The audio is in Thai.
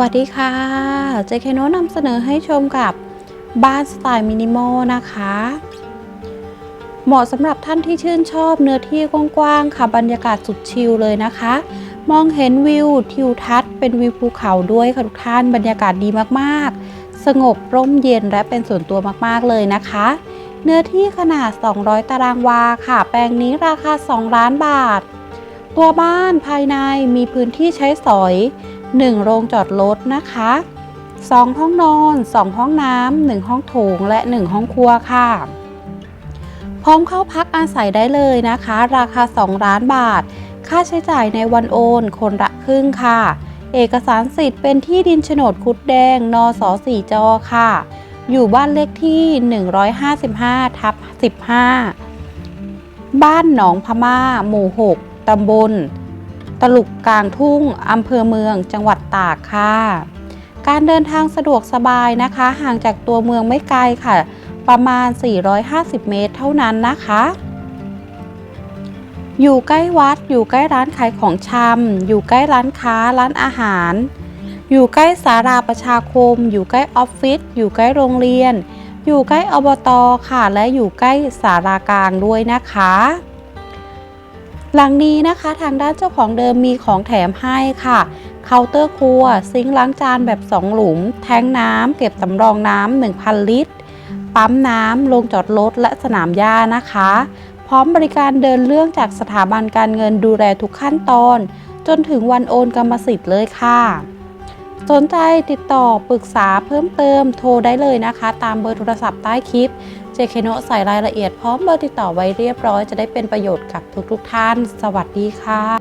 วัสดีค่ะ เจคโนนำเสนอให้ชมกับบ้านสไตล์มินิมอลนะคะ เหมาะสำหรับท่านที่ชื่นชอบเนื้อที่กว้างๆ ค่ะบรรยากาศสุดชิลเลยนะคะ มองเห็นวิวทิวทัศน์เป็นวิวภูเขาด้วยค่ะทุกท่านบรรยากาศดีมากๆ สงบร่มเย็นและเป็นส่วนตัวมากๆเลยนะคะ เนื้อที่ขนาด 200 ตารางวาค่ะ แปลงนี้ราคา 2 ล้านบาท ตัวบ้านภายในมีพื้นที่ใช้สอย 1 โรงจอดรถนะคะ 2 ห้องนอน 2 ห้องน้ำ1ห้องโถงและ 1 ห้องครัวค่ะ พร้อมเข้าพักอาศัยได้เลยนะคะ ราคา 2 ล้านบาท ค่าใช้จ่ายในวันโอน คนละครึ่งค่ะ เอกสารสิทธิ์เป็นที่ดินโฉนดคุดแดง นสสี่จอค่ะ อยู่บ้านเลขที่ 155ทับ15 บ้านหนองพม่า หมู่ 6ตำบล ตลุกกลางทุ่งอำเภอเมือง จังหวัดตากค่ะ การเดินทางสะดวกสบายนะคะ ห่างจากตัวเมืองไม่ไกลค่ะ ประมาณ 450 เมตรเท่านั้นนะคะ อยู่ใกล้วัด อยู่ใกล้ร้านขายของชำอยู่ใกล้ร้านค้าร้านอาหาร อยู่ใกล้สาราประชาคม อยู่ใกล้ออฟฟิศอยู่ใกล้โรงเรียน อยู่ใกล้อบตค่ะ และอยู่ใกล้สารากลางด้วยนะคะ หลังนี้นะคะทางด้านเจ้าของเดิมมีของแถมให้ค่ะเคาน์เตอร์ครัว ซิงค์ล้างจานแบบ 2 หลุม แทงน้ำเก็บสำรองน้ำ1,000 ลิตร ปั๊มน้ำโรงจอดรถและสนามหญ้านะคะ พร้อมบริการเดินเรื่องจากสถาบันการเงินดูแลทุกขั้นตอน จนถึงวันโอนกรรมสิทธิ์เลยค่ะ สนใจติดต่อปรึกษาเพิ่มเติมโทรได้เลยนะคะ ตามเบอร์โทรศัพท์ใต้คลิป เจเคโนใส่รายละเอียดพร้อมเบอร์ติดต่อไว้เรียบร้อยจะได้เป็นประโยชน์กับทุกๆท่าน สวัสดีค่ะ